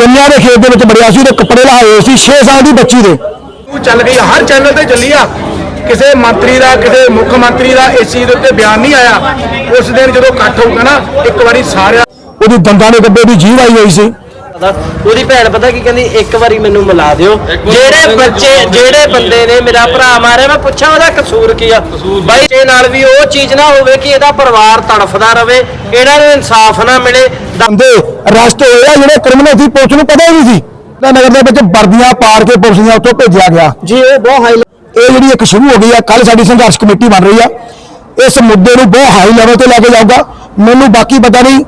ਗੰਨਿਆਂ ਦੇ ਖੇਤ ਦੇ ਵਿੱਚ ਬੜਿਆ ਸੀ ਉਹਦੇ ਕੱਪੜੇ ਲਾਏ ਹੋਏ ਸੀ 6 ਸਾਲ ਦੀ ਬੱਚੀ ਦੇ। ਉਹ ਚੱਲ ਗਈ ਹਰ ਚੈਨਲ ਤੇ ਚੱਲੀ ਆ। ਕਿਸੇ ਮੰਤਰੀ ਦਾ ਕਿਸੇ ਮੁੱਖ ਮੰਤਰੀ ਦਾ ਇਸ ਚੀਜ਼ ਦੇ ਉੱਤੇ ਬਿਆਨ ਨਹੀਂ ਆਇਆ। ਉਸ ਦਿਨ ਜਦੋਂ ਇਕੱਠ ਹੋਊਗਾ ਨਾ ਇੱਕ ਵਾਰੀ ਸਾਰਿਆਂ ਉਹਦੀ ਦੰਦਾਂ ਦੇ ਗੱਬੇ ਦੀ ਜੀਭ ਆਈ ਹੋਈ ਸੀ। ਪਤਾ ਉਹਦੀ ਭੈਣ ਪਤਾ ਕੀ ਕਹਿੰਦੀ ਇੱਕ ਵਾਰੀ ਮੈਨੂੰ ਮਿਲਾ ਦਿਓ। ਜਿਹੜੇ ਬੱਚੇ ਜਿਹੜੇ ਬੰਦੇ ਨੇ ਮੇਰਾ ਭਰਾ ਮਾਰਿਆ ਮੈਂ ਪੁੱਛਾਂ ਉਹਦਾ ਕਸੂਰ ਕੀ ਆ? ਬਾਈ ਇਹ ਨਾਲ ਵੀ ਉਹ ਚੀਜ਼ ਨਾ ਹੋਵੇ ਕਿ ਇਹਦਾ ਪਰਿਵਾਰ ਤੜਫਦਾ ਰਵੇ ਇਹਨਾਂ ਨੂੰ ਇਨਸਾਫ ਨਾ ਮਿਲੇ ਬੰਦੇ ਅਰੈਸਟ ਹੋਏ ਆ ਜਿਹੜੇ ਕ੍ਰਿਮੀਨਲ ਸੀ ਪੁਲਿਸ ਨੂੰ ਪਤਾ ਹੀ ਨਹੀਂ ਸੀ। ਤਾਂ ਨਗਰ ਦੇ ਵਿੱਚ ਵਰਦੀਆਂ ਪਾੜ ਕੇ ਪੁਲਿਸ ਨੇ ਉੱਥੋਂ ਭੇਜਿਆ ਗਿਆ। ਜੀ ਇਹ ਬਹੁਤ ਹਾਈ ਇਹ ਜਿਹੜੀ ਇੱਕ ਸ਼ੁਰੂ ਹੋ ਗਈ ਆ ਕੱਲ ਸਾਡੀ ਸੰਘਰਸ਼ ਕਮੇਟੀ ਬਣ ਰਹੀ ਆ। ਇਸ ਮੁੱਦੇ ਨੂੰ ਬਹੁਤ ਹਾਈ ਲੈਵਲ ਤੇ ਲੈ ਕੇ ਜਾਊਗਾ। ਮੈਨੂੰ ਬਾਕੀ ਪਤਾ ਨਹੀਂ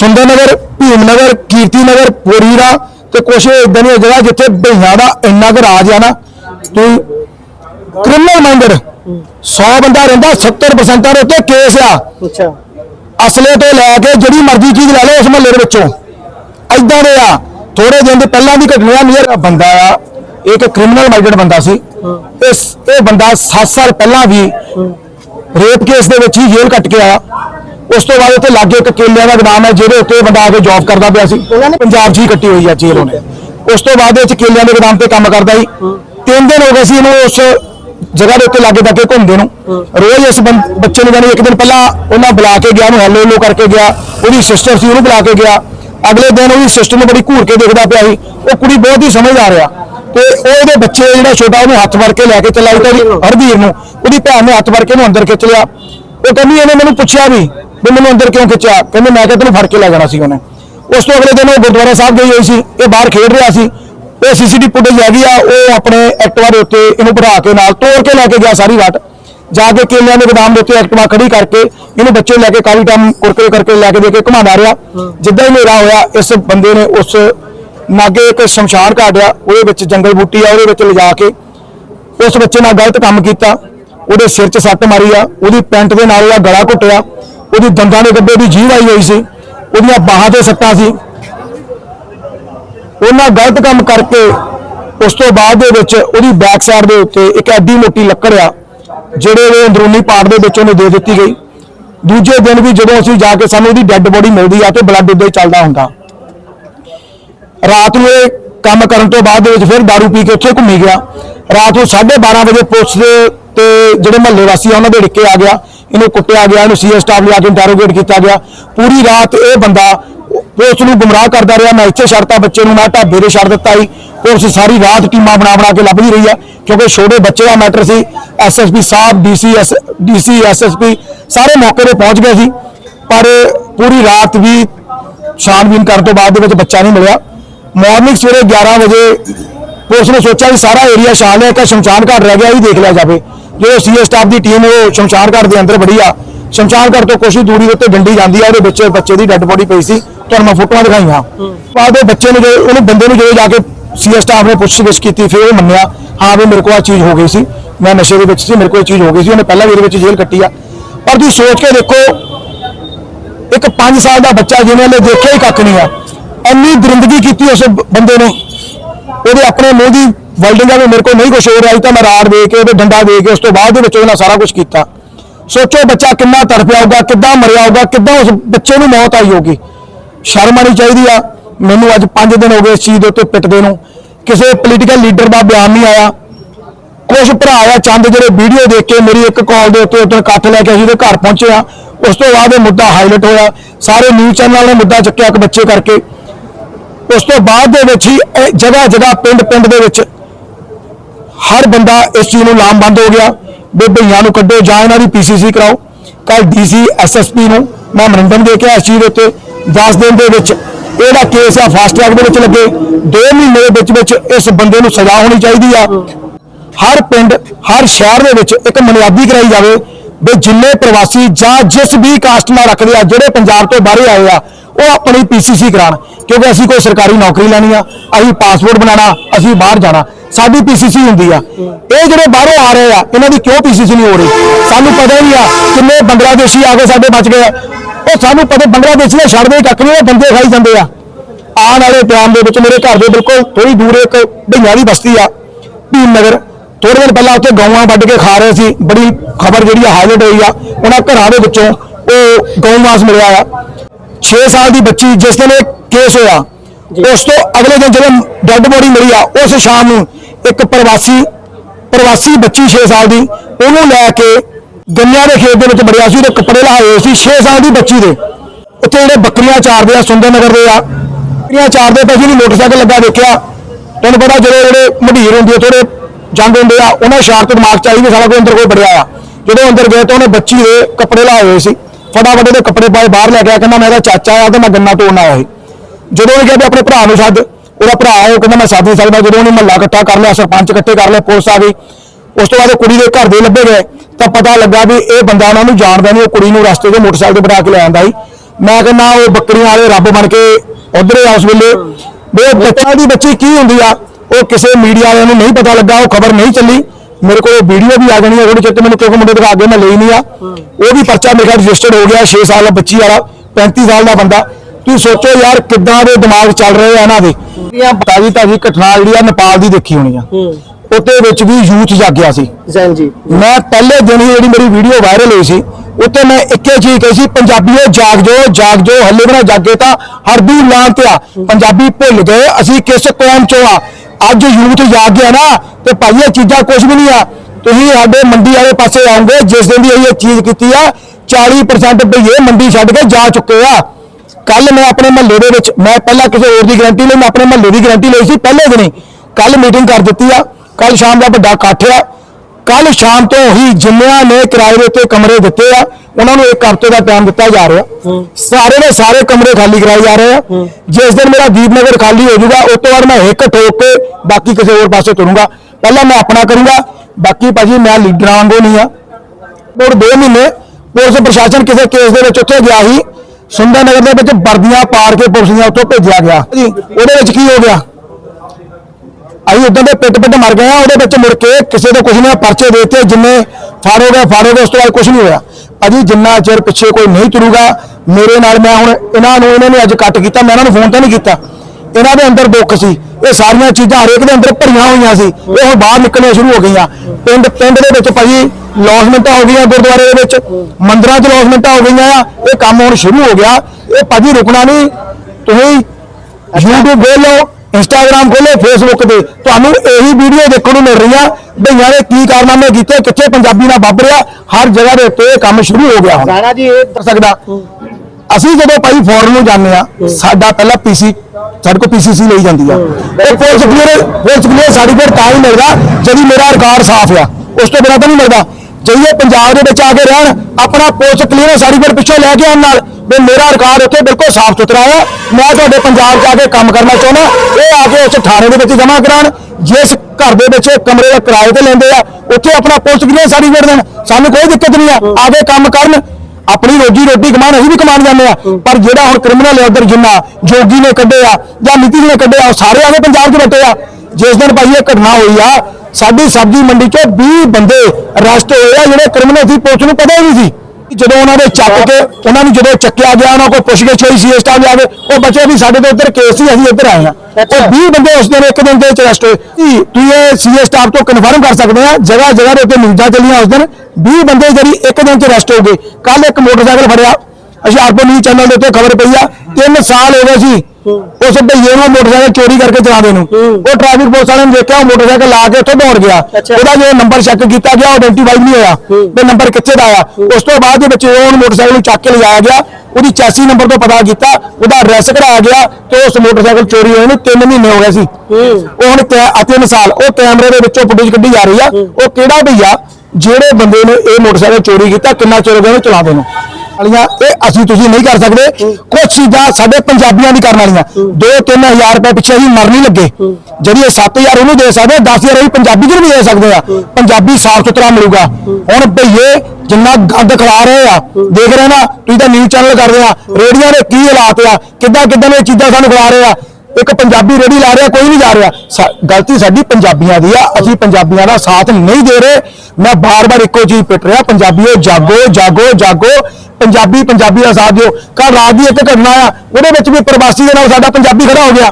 ਸੁੰਦਰ ਨਗਰ ਭੀਮ ਨਗਰ ਕੀਰਤੀ ਨਗਰ ਪੋਰੀ ਦਾ ਤੇ ਕੁਛ ਇਦਾਂ ਦੀਆਂ ਜਗ੍ਹਾ ਜਿੱਥੇ ਭਈਆਂ ਦਾ ਇੰਨਾ ਕੁ ਰਾਜ ਆ ਨਾ। ਤੁਸੀਂ ਕ੍ਰਿਮੀਨਲ ਮਾਈਂਡਡ 100 ਬੰਦਾ ਰਹਿੰਦਾ 70% ਦੇ ਉੱਤੇ ਕੇਸ ਆ। ਅੱਛਾ। ਅਸਲੇ ਤੋਂ ਲੈ ਕੇ ਜਿਹੜੀ ਮਰਜ਼ੀ ਚੀਜ਼ ਲੈ ਲਓ ਉਸ ਮਹੱਲੇ ਦੇ ਵਿੱਚੋਂ। ਐਦਾਂ ਦੇ ਆ ਥੋੜੇ ਦਿਨ ਦੇ ਪਹਿਲਾਂ ਦੀ ਘਟਨਾ ਨੀਅਰ ਬੰਦਾ ਆ ਇੱਕ ਕ੍ਰਿਮੀਨਲ ਮਾਈਂਡਡ ਬੰਦਾ ਸੀ। ਇਸ ਇਹ ਬੰਦਾ 7 ਸਾਲ ਪਹਿਲਾਂ ਵੀ ਰੇਪ ਕੇਸ ਦੇ ਵਿੱਚ ਹੀ ਜੇਲ੍ਹ ਕੱਟ ਕੇ ਆਇਆ। ਉਸ ਤੋਂ ਬਾਅਦ ਉੱਥੇ ਲਾਗੇ ਇੱਕ ਕੇਲਿਆਂ ਦਾ ਗਦਾਮ ਹੈ ਜਿਹਦੇ ਉੱਤੇ ਇਹ ਬੰਦਾ ਆ ਕੇ ਜੌਬ ਕਰਦਾ ਪਿਆ ਸੀ। ਪੰਜਾਬ 'ਚ ਹੀ ਕੱਟੀ ਹੋਈ ਆ ਜੇਲ੍ਹ ਉਹਨੇ। ਉਸ ਤੋਂ ਬਾਅਦ ਇਹ 'ਚ ਕੇਲਿਆਂ ਦੇ ਗਦਾਮ ਤੇ ਕੰਮ ਕਰਦਾ ਸੀ। ਤਿੰਨ ਦਿਨ ਹੋ ਗਏ ਸੀ ਇਹਨੂੰ ਉਸ ਜਗ੍ਹਾ ਦੇ ਉੱਤੇ ਲਾਗੇ ਤੱਕ ਘੁੰਮਦੇ ਨੂੰ। ਰੋਜ਼ ਇਸ ਬੱਚੇ ਨੂੰ ਜਾਨੀ ਇੱਕ ਦਿਨ ਪਹਿਲਾਂ ਉਹਨਾਂ ਬੁਲਾ ਕੇ ਗਿਆ ਉਹਨੂੰ ਹੈਲੋ ਹੈਲੋ ਕਰਕੇ ਗਿਆ ਉਹਦੀ ਸਿਸਟਰ ਸੀ ਉਹਨੂੰ ਬੁਲਾ ਕੇ ਗਿਆ। ਅਗਲੇ ਦਿਨ ਉਹਦੀ ਸਿਸਟਰ ਨੂੰ ਬੜੀ ਘੂਰ ਕੇ ਦੇਖਦਾ ਪਿਆ ਸੀ। ਉਹ ਕੁੜੀ ਬਹੁਤ ਹੀ ਸਮਝਦਾਰ ਆ। ਤੇ ਉਹ ਉਹਦੇ ਬੱਚੇ ਜਿਹੜਾ ਛੋਟਾ ਉਹਨੂੰ ਹੱਥ ਫੜ ਕੇ ਲੈ ਕੇ ਚੱਲਾ ਇੱਥੇ ਹਰਦੀਰ ਨੂੰ। ਉਹਦੀ ਭੈਣ ਨੇ ਹੱਥ ਫੜ ਕੇ ਉਹਨੂੰ ਅੰਦਰ ਖਿੱਚ ਲਿਆ। ਉਹ ਕਹਿੰਦੀ ਇਹਨੇ ਮੈਨੂੰ ਪੁੱਛਿਆ ਵੀ ਵੀ ਮੈਨੂੰ ਅੰਦਰ ਕਿਉਂ ਖਿੱਚਿਆ? ਕਹਿੰਦੇ ਮੈਂ ਕਿਹਾ ਤੈਨੂੰ ਫੜ ਕੇ ਲੈ ਜਾਣਾ ਸੀ ਉਹਨੇ। ਉਸ ਤੋਂ ਅਗਲੇ ਦਿਨ ਉਹ ਗੁਰਦੁਆਰਾ ਸਾਹਿਬ ਗਈ ਹੋਈ ਸੀ ਇਹ ਬਾਹਰ ਖੇਡ ਰਿਹਾ ਸੀ। ਉਹ ਸੀਸੀਟੀਵੀ ਫੁਟੇਜ ਹੈਗੀ ਆ, ਉਹ ਆਪਣੇ ਐਕਟਿਵਾ ਦੇ ਉੱਤੇ ਇਹਨੂੰ ਭਰਾ ਕੇ ਨਾਲ ਤੋੜ ਕੇ ਲੈ ਕੇ ਗਿਆ ਸਾਰੀ ਰਾਤ। ਜਾ ਕੇ ਕੇਲਿਆਂ ਦੇ ਗੋਦਾਮ ਦੇ ਉੱਤੇ ਐਕਟਿਵਾ ਖੜੀ ਕਰਕੇ ਇਹਨੂੰ ਬੱਚੇ ਲੈ ਕੇ ਕਾਲੀ ਟਾਈਮ ਕੁਰਕਰੇ ਕਰਕੇ ਲੈ ਕੇ ਦੇ ਕੇ ਘੁਮਾਉਂਦਾ ਰਿਹਾ। ਜਿੱਦਾਂ ਹੀ ਹਨੇਰਾ ਹੋਇਆ, ਇਸ ਬੰਦੇ ਨੇ ਉਸ ਨਾਗੇ ਇੱਕ ਸ਼ਮਸ਼ਾਨ ਘਾਟ ਆ, ਉਹਦੇ ਵਿੱਚ ਜੰਗਲ ਬੂਟੀ ਆ, ਉਹਦੇ ਵਿੱਚ ਲਿਜਾ ਕੇ ਉਸ ਬੱਚੇ ਨਾਲ ਗਲਤ ਕੰਮ ਕੀਤਾ। ਉਹਦੇ ਸਿਰ 'ਚ ਸੱਟ ਮਾਰੀ ਆ, ਉਹਦੀ ਪੈਂਟ ਦੇ ਨਾਲ ਉਹਦਾ ਗਲਾ ਘੁੱਟਿਆ, ਉਹਦੀ ਦੰਦਾਂ ਦੇ ਗੱਬੇ ਦੀ ਜੀਭ ਆਈ ਹੋਈ ਸੀ, ਉਹਦੀਆਂ ਬਾਹਾਂ ਤੇ ਸੱਟਾਂ ਸੀ। ਉਹਨਾਂ ਗਲਤ ਕੰਮ ਕਰਕੇ ਉਸ ਤੋਂ ਬਾਅਦ ਦੇ ਵਿੱਚ ਉਹਦੀ ਬੈਕ ਸਾਈਡ ਦੇ ਉੱਤੇ ਇੱਕ ਐਡੀ ਮੋਟੀ ਲੱਕੜ ਆ, ਜਿਹੜੇ ਉਹ ਅੰਦਰੂਨੀ ਪਾਰਟ ਦੇ ਵਿੱਚ ਉਹਨੂੰ ਦੇ ਦਿੱਤੀ ਗਈ। ਦੂਜੇ ਦਿਨ ਵੀ ਜਦੋਂ ਅਸੀਂ ਜਾ ਕੇ ਸਾਨੂੰ ਉਹਦੀ ਡੈੱਡ ਬੋਡੀ ਮਿਲਦੀ ਆ ਤੇ ਬਲੱਡ ਉੱਦੇ ਹੀ ਚੱਲਦਾ ਹੁੰਦਾ। ਰਾਤ ਨੂੰ ਇਹ ਕੰਮ ਕਰਨ ਤੋਂ ਬਾਅਦ ਦੇ ਵਿੱਚ ਫਿਰ दारू ਪੀ ਕੇ ਉੱਥੇ ਘੁੰਮੀ ਗਿਆ। ਰਾਤ ਨੂੰ 12:30 ਵਜੇ ਪੁਲਿਸ ਦੇ ਤੇ ਜਿਹੜੇ ਮਹੱਲੇ ਵਾਸੀ ਆ, ਉਹਨਾਂ ਦੇ ਡਿੱਕੇ ਆ ਗਿਆ। ਇਹਨੂੰ ਕੁੱਟਿਆ ਗਿਆ, ਇਹਨੂੰ ਸੀਐਸ ਸਟਾਫ ਲਿਆ ਕੇ ਇੰਟਰੋਗੇਟ ਕੀਤਾ ਗਿਆ। ਪੂਰੀ ਰਾਤ ਇਹ ਬੰਦਾ ਪੁਲਿਸ ਨੂੰ ਗੁੰਮਰਾਹ ਕਰਦਾ ਰਿਹਾ। ਮੈਂ ਇੱਥੇ ਛੱਡਤਾ ਬੱਚੇ ਨੂੰ, ਮੈਂ ਢਾਬੇ ਤੇ ਛੱਡ ਦਿੱਤਾ ਸੀ ਉਸ ਸਾਰੀ ਰਾਤ ਟੀਮਾਂ ਬਣਾ ਬਣਾ ਕੇ ਲੱਭਦੀ ਰਹੀ ਆ, ਕਿਉਂਕਿ ਛੋਟੇ ਬੱਚੇ ਦਾ ਮੈਟਰ ਸੀ। ਐਸਐਸਪੀ ਸਾਹਿਬ ਡੀਸੀ ਡੀਸੀ ਐਸਐਸਪੀ ਸਾਰੇ ਮੌਕੇ ਤੇ ਪਹੁੰਚ ਗਏ ਸੀ। ਪਰ ਪੂਰੀ ਰਾਤ ਵੀ ਛਾਣਬੀਨ ਕਰਨ ਤੋਂ ਬਾਅਦ ਦੇ ਵਿੱਚ ਬੱਚਾ ਨਹੀਂ ਮਿਲਿਆ। ਮਾਰਨਿੰਗ ਸਵੇਰੇ 11 ਵਜੇ ਪੁਲਿਸ ਨੇ ਸੋਚਿਆ ਵੀ ਸਾਰਾ ਏਰੀਆ ਛਾਣ ਲਿਆ, ਇੱਕ ਸ਼ਮਸ਼ਾਨ ਘਾਟ ਰਹਿ ਗਿਆ ਇਹ ਦੇਖ ਲਿਆ ਜਾਵੇ। ਜਦੋਂ ਸੀਏ ਸਟਾਫ ਦੀ ਟੀਮ ਉਹ ਸ਼ਮਸ਼ਾਨ ਘਾਟ ਦੇ ਅੰਦਰ ਵੜੀ ਆ ਸ਼ਮਸ਼ਾਨ ਘਾਟ ਤੋਂ ਹੀ ਦੂਰੀ ਉੱਤੇ ਡੰਡੀ ਜਾਂਦੀ ਆ ਉਹਦੇ ਵਿੱਚ ਬੱਚੇ ਦੀ ਡੈੱਡ ਬੋਡੀ ਪਈ ਸੀ। ਤੁਹਾਨੂੰ ਮੈਂ ਫੋਟੋਆਂ ਦਿਖਾਈਆਂ। ਬਾਅਦ ਉਹ ਬੱਚੇ ਨੂੰ ਜਦੋਂ ਉਹਨੂੰ ਬੰਦੇ ਨੂੰ ਜਦੋਂ ਜਾ ਕੇ ਸੀਏ ਸਟਾਫ ਨੇ ਪੁੱਛਗਿੱਛ ਕੀਤੀ ਫਿਰ ਉਹ ਮੰਨਿਆ ਹਾਂ ਵੀ ਮੇਰੇ ਕੋਲ ਆ ਚੀਜ਼ ਹੋ ਗਈ ਸੀ। ਮੈਂ ਨਸ਼ੇ ਦੇ ਵਿੱਚ ਸੀ ਮੇਰੇ ਕੋਲ ਇਹ ਚੀਜ਼ ਹੋ ਗਈ ਸੀ ਉਹਨੇ ਪਹਿਲਾਂ ਵੀ ਇਹਦੇ ਵਿੱਚ ਜੇਲ੍ਹ ਕੱਟੀ ਆ। ਪਰ ਤੁਸੀਂ ਸੋਚ ਕੇ ਦੇਖੋ ਇੱਕ 5 ਸਾਲ ਦਾ ਬੱਚਾ ਜਿਹਨੇ ਨੇ ਦੇਖਿਆ ਹੀ ਕੱਖ ਨਹੀਂ ਆ। ਇੰਨੀ ਦਰਿੰਦਗੀ ਕੀਤੀ ਉਸ ਬੰਦੇ ਨੇ। ਉਹਦੇ ਆਪਣੇ ਮੂੰਹ ਦੀ ਵਰਲਡਿੰਗ ਆ ਵੀ ਮੇਰੇ ਕੋਲ ਨਹੀਂ ਕੁਝ ਹੋ ਰਿਹਾ ਸੀ ਤਾਂ ਮੈਂ ਰਾੜ ਦੇ ਕੇ ਉਹਦੇ ਡੰਡਾ ਦੇ ਕੇ ਉਸ ਤੋਂ ਬਾਅਦ ਦੇ ਵਿੱਚ ਉਹਨਾਂ ਸਾਰਾ ਕੁਝ ਕੀਤਾ। ਸੋਚੋ ਬੱਚਾ ਕਿੰਨਾ ਤੜਪਿਆ ਹੋਊਗਾ, ਕਿੱਦਾਂ ਮਰਿਆ ਹੋਊਗਾ, ਕਿੱਦਾਂ ਉਸ ਬੱਚੇ ਨੂੰ ਮੌਤ ਆਈ ਹੋਊਗੀ। ਸ਼ਰਮ ਆਣੀ ਚਾਹੀਦੀ ਆ। ਮੈਨੂੰ ਅੱਜ 5 ਦਿਨ ਹੋ ਗਏ ਇਸ ਚੀਜ਼ ਦੇ ਉੱਤੇ ਪਿੱਟਦੇ ਨੂੰ। ਕਿਸੇ ਪੋਲੀਟੀਕਲ ਲੀਡਰ ਦਾ ਬਿਆਨ ਨਹੀਂ ਆਇਆ। ਕੁਝ ਭਰਾ ਆ ਚੰਦ ਜਿਹੜੇ ਵੀਡੀਓ ਦੇਖ ਕੇ ਮੇਰੀ ਇੱਕ ਕਾਲ ਦੇ ਉੱਤੇ ਉਦੋਂ ਇਕੱਠ ਲੈ ਕੇ ਅਸੀਂ ਉਹਦੇ ਘਰ ਪਹੁੰਚੇ ਆ। ਉਸ ਤੋਂ ਬਾਅਦ ਇਹ ਮੁੱਦਾ ਹਾਈਲਾਈਟ ਹੋਇਆ। ਸਾਰੇ ਨਿਊਜ਼ ਚੈਨਲ ਨੇ ਮੁੱਦਾ ਚੱਕਿਆ ਇੱਕ ਬੱਚੇ ਕਰਕੇ। ਉਸ ਤੋਂ ਬਾਅਦ ਦੇ ਵਿੱਚ ਹੀ ਜਗ੍ਹਾ ਜਗ੍ਹਾ ਪਿੰਡ ਪਿੰਡ ਦੇ ਵਿੱਚ ਹਰ ਬੰਦਾ ਇਸ ਚੀਜ਼ ਨੂੰ ਲਾਮਬੰਦ ਹੋ ਗਿਆ। ਵੀ ਭਈਆਂ ਨੂੰ ਕੱਢੋ ਜਾਂ ਇਹਨਾਂ ਦੀ ਪੀਸੀਸੀ ਕਰਾਓ। ਕੱਲ ਡੀਸੀ ਐਸਐਸਪੀ ਨੂੰ ਮੈਂ ਮਨਿੰਦਨ ਦੇ ਕੇ ਇਸ ਚੀਜ਼ ਦੇ ਉੱਤੇ। 10 ਦਿਨ ਦੇ ਵਿੱਚ ਇਹਦਾ ਕੇਸ ਆ ਫਾਸਟ ਟਰੈਕ ਦੇ ਵਿੱਚ ਲੱਗੇ। 2 ਮਹੀਨੇ ਦੇ ਵਿੱਚ ਵਿੱਚ ਇਸ ਬੰਦੇ ਨੂੰ ਸਜ਼ਾ ਹੋਣੀ ਚਾਹੀਦੀ ਆ। ਹਰ ਪਿੰਡ, ਹਰ ਸ਼ਹਿਰ ਦੇ ਵਿੱਚ ਇੱਕ ਮਨਿਆਦੀ ਕਰਾਈ ਜਾਵੇ। ਵੀ ਜਿੰਨੇ ਪ੍ਰਵਾਸੀ ਜਾਂ ਜਿਸ ਵੀ ਕਾਸਟ ਨਾਲ ਰੱਖਦੇ ਆ, ਜਿਹੜੇ ਪੰਜਾਬ ਤੋਂ ਬਾਹਰੇ ਆਏ ਆ, ਉਹ ਆਪਣੀ ਪੀਸੀਸੀ ਕਰਾਣ ਕਿਉਂਕਿ ਅਸੀਂ ਕੋਈ ਸਰਕਾਰੀ ਨੌਕਰੀ ਲੈਣੀ ਆ, ਅਸੀਂ ਪਾਸਪੋਰਟ ਬਣਾਉਣਾ, ਅਸੀਂ ਬਾਹਰ ਜਾਣਾ। ਸਾਡੀ ਪੀਸੀਸੀ ਹੁੰਦੀ ਆ। ਇਹ ਜਿਹੜੇ ਬਾਹਰੋਂ ਆ ਰਹੇ ਆ, ਇਹਨਾਂ ਦੀ ਕਿਉਂ ਪੀਸੀਸੀ ਨਹੀਂ ਹੋ ਰਹੀ? ਸਾਨੂੰ ਪਤਾ ਹੀ ਨਹੀਂ ਆ ਕਿੰਨੇ ਬੰਗਲਾਦੇਸ਼ੀ ਆ ਕੇ ਸਾਡੇ ਬਚ ਗਏ ਆ। ਉਹ ਸਾਨੂੰ ਪਤਾ ਬੰਗਲਾਦੇਸ਼ੀ ਦੇ ਛੱਡਦੇ ਹੀ ਨਹੀਂ ਉਹ ਬੰਦੇ ਖਾਈ ਜਾਂਦੇ ਆ। ਆਉਣ ਵਾਲੇ ਟਾਈਮ ਦੇ ਵਿੱਚ ਮੇਰੇ ਘਰ ਦੇ ਬਿਲਕੁਲ ਥੋੜੀ ਦੂਰ ਇੱਕ ਭਈਆਂ ਦੀ ਬਸਤੀ ਆ, ਭੀਮ ਨਗਰ। ਥੋੜੇ ਦਿਨ ਪਹਿਲਾਂ ਉੱਥੇ ਗਊਆਂ ਵੱਢ ਕੇ ਖਾ ਰਹੇ ਸੀ। ਬੜੀ ਖਬਰ ਜਿਹੜੀ ਹਾਈਲਾਈਟ ਹੋਈ ਆ। ਉਹਨਾਂ ਘਰਾਂ ਦੇ ਵਿੱਚੋਂ ਉਹ ਗਊ ਮਾਸ ਮਿਲਿਆ ਆ। 6 ਸਾਲ ਦੀ ਬੱਚੀ ਜਿਸ ਦਿਨ ਇਹ ਕੇਸ ਹੋਇਆ ਉਸ ਤੋਂ ਅਗਲੇ ਦਿਨ ਜਦੋਂ ਡੈੱਡ ਬੋਡੀ ਮਿਲੀ ਆ ਉਸ ਸ਼ਾਮ ਨੂੰ ਇੱਕ ਪ੍ਰਵਾਸੀ ਪ੍ਰਵਾਸੀ ਬੱਚੀ 6 ਸਾਲ ਦੀ ਉਹਨੂੰ ਲੈ ਕੇ ਗੰਨਿਆਂ ਦੇ ਖੇਤ ਦੇ ਵਿੱਚ ਬੜਿਆ ਸੀ। ਉਹਦੇ ਕੱਪੜੇ ਲਾਏ ਹੋਏ ਸੀ 6 ਸਾਲ ਦੀ ਬੱਚੀ ਦੇ। ਉੱਥੇ ਜਿਹੜੇ ਬੱਕਰੀਆਂ ਚਾਰਦੇ ਆ ਸੁੰਦਰ ਨਗਰ ਦੇ ਆ। ਬੱਕਰੀਆਂ ਚਾਰਦੇ ਪਏ ਨਹੀਂ ਮੋਟਰਸਾਈਕਲ ਲੱਗਾ ਦੇਖਿਆ ਤੁਹਾਨੂੰ ਪਤਾ ਜਦੋਂ ਜਿਹੜੇ ਮਢੀਰ ਹੁੰਦੇ ਆ ਥੋੜੇ ਜੰਗ ਹੁੰਦੇ ਆ, ਉਹਨਾਂ ਸ਼ਾਰਟ ਦਿਮਾਗ ਚ ਆਈ ਵੀ ਸਾਲਾ ਕੋਈ ਅੰਦਰ ਕੋਈ ਵੜਿਆ ਆ। ਜਦੋਂ ਅੰਦਰ ਗਏ ਤਾਂ ਉਹਨੇ ਬੱਚੀ ਦੇ ਕੱਪੜੇ ਲਾਏ ਹੋਏ ਸੀ। ਫਟਾਫਟ ਉਹਦੇ ਕੱਪੜੇ ਪਾਏ, ਬਾਹਰ ਲੈ ਕੇ ਗਿਆ ਕਹਿੰਦਾ ਮੈਂ ਇਹਦਾ ਚਾਚਾ ਆ, ਤੇ ਮੈਂ ਗੰਨਾ ਤੋੜਨ ਆਇਆ ਸੀ। ਜਦੋਂ ਉਹਨੇ ਕਿਹਾ ਵੀ ਆਪਣੇ ਭਰਾ ਨੂੰ ਸੱਦ, ਉਹਦਾ ਭਰਾ ਆਇਆ, ਉਹ ਕਹਿੰਦਾ ਮੈਂ ਸੱਦ ਨਹੀਂ ਸਕਦਾ। ਜਦੋਂ ਉਹਨੇ ਮਹੱਲਾ ਇਕੱਠਾ ਕਰ ਲਿਆ, ਸਰਪੰਚ ਇਕੱਠੇ ਕਰ ਲਿਆ, ਪੁਲਿਸ ਆ ਗਈ। ਉਸ ਤੋਂ ਬਾਅਦ ਉਹ ਕੁੜੀ ਦੇ ਘਰ ਦੇ ਲੱਭੇ ਗਏ। ਤਾਂ ਪਤਾ ਲੱਗਾ ਵੀ ਇਹ ਬੰਦਾ ਉਹਨਾਂ ਨੂੰ ਜਾਣਦਾ ਨਹੀਂ, ਉਹ ਕੁੜੀ ਨੂੰ ਰਸਤੇ 'ਤੇ ਮੋਟਰਸਾਈਕਲ ਤੇ ਬਿਠਾ ਕੇ ਲੈ ਆਂਦਾ ਸੀ। ਮੈਂ ਕਹਿੰਦਾ, ਉਹ ਬੱਕਰੀਆਂ ਵਾਲੇ ਰੱਬ ਬਣ ਕੇ ਉਧਰ ਆ ਉਸ ਵੇਲੇ। ਵੀ ਉਹ ਬੱਚਾ ਦੀ ਬੱਚੀ ਕੀ ਹੁੰਦੀ ਆ? ਉਹ ਕਿਸੇ ਮੀਡੀਆ ਵਾਲਿਆਂ ਨੂੰ ਨਹੀਂ ਪਤਾ ਲੱਗਾ ਉਹ ਖਬਰ ਨਹੀਂ ਚੱਲੀ। ਮੇਰੇ ਕੋਲ ਵੀਡੀਓ ਵੀ ਆ ਜਾਣੀ ਹੈ ਥੋੜੀ ਚਿੱਤ ਮੈਨੂੰ ਕਿਉਂਕਿ ਮੁੰਡੇ ਦਿਖਾ ਕੇ ਮੈਂ ਲਈ ਨਹੀਂ ਆ। ਉਹ ਵੀ ਪਰਚਾ ਮੇਰਾ ਰਜਿਸਟਰਡ ਹੋ ਗਿਆ 6 ਸਾਲ ਦਾ ਬੱਚੀ ਵਾਲਾ 35 ਸਾਲ ਦਾ ਬੰਦਾ। ਤੁਸੀਂ ਸੋਚੋ ਯਾਰ ਕਿੱਦਾਂ ਦੇ ਦਿਮਾਗ ਚੱਲ ਰਹੇ ਆ ਇਹਨਾਂ ਦੇ। ਇਹ ਤਾਜੀ ਤਾਜੀ ਘਟਨਾ ਜਿਹੜੀ ਆ ਨੇਪਾਲ ਦੀ ਦੇਖੀ ਹੋਣੀ ਆ। ਉਹਦੇ ਵਿੱਚ ਵੀ ਯੂਥ ਜਾਗਿਆ ਸੀ। ਜੈਨ ਜੀ। ਮੈਂ ਪਹਿਲੇ ਦਿਨ ਹੀ ਜਿਹੜੀ ਮੇਰੀ ਵੀਡੀਓ ਵਾਇਰਲ ਹੋਈ ਸੀ ਉੱਤੇ ਮੈਂ ਇੱਕੇ ਚੀਜ਼ ਕਹੀ ਸੀ ਪੰਜਾਬੀਓ ਜਾਗ ਜੋ ਜਾਗ ਜੋ ਹੱਲੇ ਬਣਾ ਜਾਗੇ ਤਾਂ ਹਰਦੀ ਲਾਂ ਤੇ ਆ। ਪੰਜਾਬੀ ਭੁੱਲ ਗਏ ਅਸੀਂ ਕਿਸ ਕੌਮ ਚੋਂ ਆ? ਅੱਜ ਯੂਥ ਜਾਗ ਗਿਆ ਨਾ ਤੇ ਭਾਈ ਇਹ ਚੀਜ਼ਾਂ ਕੁਝ ਵੀ ਨਹੀਂ ਆ। ਤੁਸੀਂ ਸਾਡੇ ਮੰਡੀ ਵਾਲੇ ਪਾਸੇ ਆਉਂਗੇ ਜਿਸ ਦਿਨ ਦੀ ਅਸੀਂ ਇਹ ਚੀਜ਼ ਕੀਤੀ ਆ 40% ਭਈਏ ਮੰਡੀ ਛੱਡ ਕੇ ਜਾ ਚੁੱਕੇ ਆ। ਕੱਲ ਮੈਂ ਆਪਣੇ ਮਹੱਲੇ ਦੇ ਵਿੱਚ, ਮੈਂ ਪਹਿਲਾਂ ਕਿਸੇ ਹੋਰ ਦੀ ਗਾਰੰਟੀ ਲਈ, ਮੈਂ ਆਪਣੇ ਮਹੱਲੇ ਦੀ ਗਾਰੰਟੀ ਲਈ ਸੀ, ਪਹਿਲੇ ਦਿਨ ਹੀ ਕੱਲ ਮੀਟਿੰਗ ਕਰ ਦਿੱਤੀ ਆ। ਕੱਲ ਸ਼ਾਮ ਦਾ ਵੱਡਾ ਇਕੱਠ ਆ। ਕੱਲ ਸ਼ਾਮ ਤੋਂ ਹੀ ਜਿੰਨਿਆਂ ਨੇ ਕਿਰਾਏ ਦੇ ਉੱਤੇ ਕਮਰੇ ਦਿੱਤੇ ਆ ਉਹਨਾਂ ਨੂੰ ਇੱਕ ਹਫ਼ਤੇ ਦਾ ਟਾਈਮ ਦਿੱਤਾ ਜਾ ਰਿਹਾ। ਸਾਰੇ ਦੇ ਸਾਰੇ ਕਮਰੇ ਖਾਲੀ ਕਰਾਏ ਜਾ ਰਹੇ ਆ। ਜਿਸ ਦਿਨ ਮੇਰਾ ਦੀਪਨਗਰ ਖਾਲੀ ਹੋ ਜਾਊਗਾ ਉਸ ਤੋਂ ਬਾਅਦ ਮੈਂ ਇੱਕ ਠੋਕ ਕੇ ਬਾਕੀ ਕਿਸੇ ਹੋਰ ਪਾਸੇ ਤੁਰੂੰਗਾ। ਪਹਿਲਾਂ ਮੈਂ ਆਪਣਾ ਕਰੂੰਗਾ ਬਾਕੀ ਭਾਜੀ ਮੈਂ ਲੀਡਰਾਂ ਵਾਂਗੂ ਨਹੀਂ ਆ। ਹੋਰ 2 ਮਹੀਨੇ ਪੁਲਿਸ ਪ੍ਰਸ਼ਾਸਨ ਕਿਸੇ ਕੇਸ ਦੇ ਵਿੱਚ ਉੱਥੇ ਗਿਆ ਸੀ। ਸੁੰਦਰ ਨਗਰ ਦੇ ਵਿੱਚ ਵਰਦੀਆਂ ਪਾੜ ਕੇ ਪੁਲਿਸ ਦੀਆਂ ਉੱਥੋਂ ਭੇਜਿਆ ਗਿਆ। ਉਹਦੇ ਵਿੱਚ ਕੀ ਹੋ ਗਿਆ? ਅਸੀਂ ਉਦੋਂ ਦੇ ਪਿੱਟ ਪਿੱਟ ਮਰ ਗਏ ਆ, ਉਹਦੇ ਵਿੱਚ ਮੁੜ ਕੇ ਕਿਸੇ ਦੇ ਕੁਝ ਨਹੀਂ ਪਰਚੇ ਦੇਤੇ, ਜਿੰਨੇ ਫਾੜੋਗੇ ਫਾੜੋਗੇ ਉਸ ਤੋਂ ਬਾਅਦ ਕੁਝ ਨਹੀਂ ਹੋਇਆ। ਅਜੀ ਜਿੰਨਾ ਚਿਰ ਪਿੱਛੇ ਕੋਈ ਨਹੀਂ ਤੁਰੂਗਾ, ਮੇਰੇ ਨਾਲ ਮੈਂ ਹੁਣ ਇਹਨਾਂ ਨੂੰ, ਇਹਨਾਂ ਨੇ ਅੱਜ ਕੱਟ ਕੀਤਾ, ਮੈਂ ਇਹਨਾਂ ਨੂੰ ਫੋਨ ਤਾਂ ਨਹੀਂ ਕੀਤਾ। ਇਹਨਾਂ ਦੇ ਅੰਦਰ ਦੁੱਖ ਸੀ। ਇਹ ਸਾਰੀਆਂ ਚੀਜ਼ਾਂ ਹਰੇਕ ਦੇ ਅੰਦਰ ਭਰੀਆਂ ਹੋਈਆਂ ਸੀ। ਇਹ ਹੁਣ ਬਾਹਰ ਨਿਕਲਣੀਆਂ ਸ਼ੁਰੂ ਹੋ ਗਈਆਂ। ਪਿੰਡ ਪਿੰਡ ਦੇ ਵਿੱਚ ਭਾਜੀ ਲੌਸਮੈਂਟਾਂ ਹੋ ਗਈਆਂ ਗੁਰਦੁਆਰੇ ਦੇ ਵਿੱਚ। ਮੰਦਰਾਂ 'ਚ ਲੌਸਮੈਂਟਾਂ ਹੋ ਗਈਆਂ ਆ। ਇਹ ਕੰਮ ਹੁਣ ਸ਼ੁਰੂ ਹੋ ਗਿਆ। ਇਹ ਭਾਜੀ, ਰੁਕਣਾ ਨਹੀਂ। ਤੁਸੀਂ YouTube ਲਓ। ਇੰਸਟਾਗ੍ਰam ਖੋਲੋ ਫੇਸਬੁੱਕ ਤੇ। ਤੁਹਾਨੂੰ ਇਹੀ ਵੀਡੀਓ ਦੇਖਣ ਨੂੰ ਮਿਲ ਰਹੀਆਂ ਭਈਆਂ ਨੇ ਕੀ ਕਾਰਨਾਮੇ ਕੀਤੇ ਕਿੱਥੇ ਪੰਜਾਬੀ ਨਾਲ ਰਿਹਾ ਹਰ ਜਗ੍ਹਾ ਦੇ ਉੱਤੇ ਇਹ ਕੰਮ ਸ਼ੁਰੂ ਹੋ ਗਿਆ। ਹੁਣ ਰਾਣਾ ਜੀ ਇਹ ਕਰ ਸਕਦਾ। ਅਸੀਂ ਜਦੋਂ ਭਾਈ ਫੋਰਨ ਨੂੰ ਜਾਂਦੇ ਆ ਸਾਡਾ ਪਹਿਲਾਂ ਪੀਸੀ ਸਾਡੇ ਕੋਲ ਪੀਸੀਸੀ ਲਈ ਜਾਂਦੀ ਆ। ਉਹ police clear police clear certificate ਤਾਂ ਹੀ ਮਿਲਦਾ ਜਦੋਂ ਮੇਰਾ ਰਿਕਾਰਡ ਸਾਫ਼ ਆ। ਉਸ ਤੋਂ ਬਿਨਾਂ ਤਾਂ ਨਹੀਂ ਮਿਲਦਾ। ਜੇ ਇਹ ਪੰਜਾਬ ਦੇ ਵਿੱਚ ਆ ਕੇ ਰਹਿਣ ਆਪਣਾ ਪੁਲਿਸ ਕਲੀਅਰ ਸਰਟੀਫਿਕੇਟ ਪਿੱਛੋਂ ਲੈ ਕੇ ਆਉਣ ਨਾਲ ਵੀ ਮੇਰਾ ਰਿਕਾਰਡ ਉੱਥੇ ਬਿਲਕੁਲ ਸਾਫ਼ ਸੁਥਰਾ ਆ। ਮੈਂ ਤੁਹਾਡੇ ਪੰਜਾਬ 'ਚ ਆ ਕੇ ਕੰਮ ਕਰਨਾ ਚਾਹੁੰਦਾ। ਇਹ ਆ ਕੇ ਉਸ ਥਾਣੇ ਦੇ ਵਿੱਚ ਜਮ੍ਹਾਂ ਕਰਾਉਣ। ਜਿਸ ਘਰ ਦੇ ਵਿੱਚ ਕਮਰੇ ਦਾ ਕਿਰਾਏ ਤੇ ਲੈਂਦੇ ਆ, ਉੱਥੇ ਆਪਣਾ ਪੁਲਿਸ ਕਲੀਅਰ ਸਰਟੀਫਿਕੇਟ ਦੇਣ ਸਾਨੂੰ ਕੋਈ ਦਿੱਕਤ ਨਹੀਂ ਆ। ਆ ਕੇ ਕੰਮ ਕਰਨ। ਆਪਣੀ ਰੋਜੀ ਰੋਟੀ ਕਮਾਉਣ, ਅਸੀਂ ਵੀ ਕਮਾਉਣ ਜਾਂਦੇ ਆ। ਪਰ ਜਿਹੜਾ ਹੁਣ ਕ੍ਰਿਮੀਨਲ ਹੈ ਉਧਰ ਜਿੰਨਾ ਜੋਗੀ ਨੇ ਕੱਢੇ ਆ ਜਾਂ ਨੀਤੀਸ਼ ਨੇ ਕੱਢਿਆ ਉਹ ਸਾਰੇ ਆਵੇ ਪੰਜਾਬ 'ਚ ਬੈਠੇ ਆ। ਜਿਸ ਦਿਨ ਭਾਈ ਇਹ ਘਟਨਾ ਹੋਈ ਆ, ਸਾਡੀ ਸਬਜ਼ੀ ਮੰਡੀ 'ਚੋਂ 20 ਬੰਦੇ ਅਰੈਸਟ ਹੋਏ ਆ, ਜਿਹੜੇ ਕ੍ਰਿਮੀਨਲ ਸੀ, ਪੁਲਿਸ ਨੂੰ ਪਤਾ ਹੀ ਨਹੀਂ ਸੀ। ਜਦੋਂ ਉਹਨਾਂ ਦੇ ਚੱਕ ਕੇ ਉਹਨਾਂ ਨੂੰ ਜਦੋਂ ਚੱਕਿਆ ਗਿਆ ਉਹਨਾਂ ਕੋਲ ਪੁੱਛਗਿੱਛ ਹੋਈ ਸੀ ਸਟਾਫ ਜਾਵੇ ਉਹ ਬੱਚੇ ਵੀ ਸਾਡੇ ਤੋਂ ਉੱਧਰ ਕੇਸ ਸੀ ਅਸੀਂ ਇੱਧਰ ਆਏ ਆ ਉਹ 20 ਬੰਦੇ ਉਸ ਦਿਨ ਇੱਕ ਦਿਨ ਦੇ ਵਿੱਚ ਅਰੈਸਟ ਹੋਏ। ਜੀ, ਤੁਸੀਂ ਇਹ ਸੀਏ ਸਟਾਫ ਤੋਂ ਕਨਫਰਮ ਕਰ ਸਕਦੇ ਆ ਜਗ੍ਹਾ ਜਗ੍ਹਾ ਦੇ ਉੱਤੇ ਨਿਊਜ਼ਾਂ ਚੱਲੀਆਂ ਉਸ ਦਿਨ 20 ਬੰਦੇ ਜਿਹੜੀ ਇੱਕ ਦਿਨ ਚ ਅਰੈਸਟ ਹੋ ਗਏ। ਕੱਲ ਇੱਕ ਮੋਟਰਸਾਈਕਲ ਫੜਿਆ ਹੁਸ਼ਿਆਰਪੁਰ ਨਿਊਜ਼ ਚੈਨਲ ਦੇ ਉੱਤੇ ਖਬਰ ਪਈ ਆ 3 ਸਾਲ ਹੋ ਗਏ ਸੀ। ਉਸ ਭਈਏ ਨੂੰ ਮੋਟਰਸਾਈਕਲ ਚੋਰੀ ਕਰਕੇ ਚਲਾਉਂਦੇ ਨੂੰ ਉਹ ਟ੍ਰੈਫਿਕ ਪੁਲਿਸ ਵਾਲਿਆਂ ਨੇ ਦੇਖਿਆ ਉਹ ਮੋਟਰਸਾਈਕਲ ਲਾ ਕੇ ਉੱਥੋਂ ਦੌੜ ਗਿਆ। ਉਹਦਾ ਜਦੋਂ ਨੰਬਰ ਚੈੱਕ ਕੀਤਾ ਗਿਆ ਉਹ ਆਇਡੈਂਟੀਫਾਈ ਨਹੀਂ ਹੋਇਆ। ਵੀ ਨੰਬਰ ਕਿੱਥੇ ਦਾ ਆ? ਉਸ ਤੋਂ ਬਾਅਦ ਦੇ ਵਿੱਚ ਉਹ ਮੋਟਰਸਾਈਕਲ ਨੂੰ ਚੱਕ ਕੇ ਲਿਜਾਇਆ ਗਿਆ। ਉਹਦੀ ਚੈਸੀ ਨੰਬਰ ਤੋਂ ਪਤਾ ਕੀਤਾ ਉਹਦਾ ਐਡਰੈਸ ਕਢਾਇਆ ਗਿਆ ਤੇ ਉਸ ਮੋਟਰਸਾਈਕਲ ਚੋਰੀ ਹੋਏ ਨੂੰ 3 ਮਹੀਨੇ ਹੋ ਗਏ ਸੀ। ਉਹ ਹੁਣ ਤਿੰਨ ਸਾਲ ਉਹ ਕੈਮਰੇ ਦੇ ਵਿੱਚੋਂ ਫੁਟੇਜ ਕੱਢੀ ਜਾ ਰਹੀ ਆ। ਉਹ ਕਿਹੜਾ ਭਈਆ ਜਿਹੜੇ ਬੰਦੇ ਨੇ ਇਹ ਮੋਟਰਸਾਈਕਲ ਚੋਰੀ ਕੀਤਾ ਕਿੰਨਾ ਚਿਰ ਹੋ ਗਿਆ ਉਹਨੂੰ ਚਲਾਉਂਦੇ ਨੂੰ ਵਾਲੀਆਂ ਇਹ ਅਸੀਂ ਤੁਸੀਂ ਨਹੀਂ ਕਰ ਸਕਦੇ। ਕੁਝ ਚੀਜ਼ਾਂ ਸਾਡੇ ਪੰਜਾਬੀਆਂ ਦੀ ਕਰਨ ਵਾਲੀਆਂ। 2-3000 ਰੁਪਏ ਪਿੱਛੇ ਅਸੀਂ ਮਰ ਨਹੀਂ ਲੱਗੇ। ਜਿਹੜੀ ਇਹ 7000 ਉਹਨੂੰ ਦੇ ਸਕਦੇ 10000 ਅਸੀਂ ਪੰਜਾਬੀ ਨੂੰ ਵੀ ਦੇ ਸਕਦੇ ਆ। ਪੰਜਾਬੀ ਸਾਫ਼ ਸੁਥਰਾ ਮਿਲੂਗਾ। ਹੁਣ ਭਈਏ ਜਿੰਨਾ ਗੰਦ ਖਿਲਾ ਰਹੇ ਆ, ਦੇਖ ਰਹੇ ਨਾ, ਤੁਸੀਂ ਤਾਂ ਨਿਊਜ਼ ਚੈਨਲ ਕਰਦੇ ਆ ਰੇਡੀਓ ਦੇ ਕੀ ਹਾਲਾਤ ਆ, ਕਿੱਦਾਂ ਕਿੱਦਾਂ ਦੀਆਂ ਚੀਜ਼ਾਂ ਸਾਨੂੰ ਖਿਲਾ ਰਹੇ ਆ। ਇੱਕ ਪੰਜਾਬੀ ਰੇੜੀ ਲਾ ਰਿਹਾ, ਕੋਈ ਨਹੀਂ ਜਾ ਰਿਹਾ। ਗਲਤੀ ਸਾਡੀ ਪੰਜਾਬੀਆਂ ਦੀ ਆ, ਅਸੀਂ ਪੰਜਾਬੀਆਂ ਦਾ ਸਾਥ ਨਹੀਂ ਦੇ ਰਹੇ। ਮੈਂ ਬਾਰ-ਬਾਰ ਇੱਕੋ ਚੀਜ਼ ਪਿੱਟ ਰਿਹਾ, ਪੰਜਾਬੀਓ ਜਾਗੋ ਜਾਗੋ ਜਾਗੋ। ਪੰਜਾਬੀ ਪੰਜਾਬੀ ਦਾ ਸਾਥ ਦਿਓ। ਕੱਲ ਰਾਤ ਦੀ ਇੱਕ ਘਟਨਾ ਆ ਉਹਦੇ ਵਿੱਚ ਵੀ ਪ੍ਰਵਾਸੀ ਦੇ ਨਾਲ ਸਾਡਾ ਪੰਜਾਬੀ ਖੜਾ ਹੋ ਗਿਆ।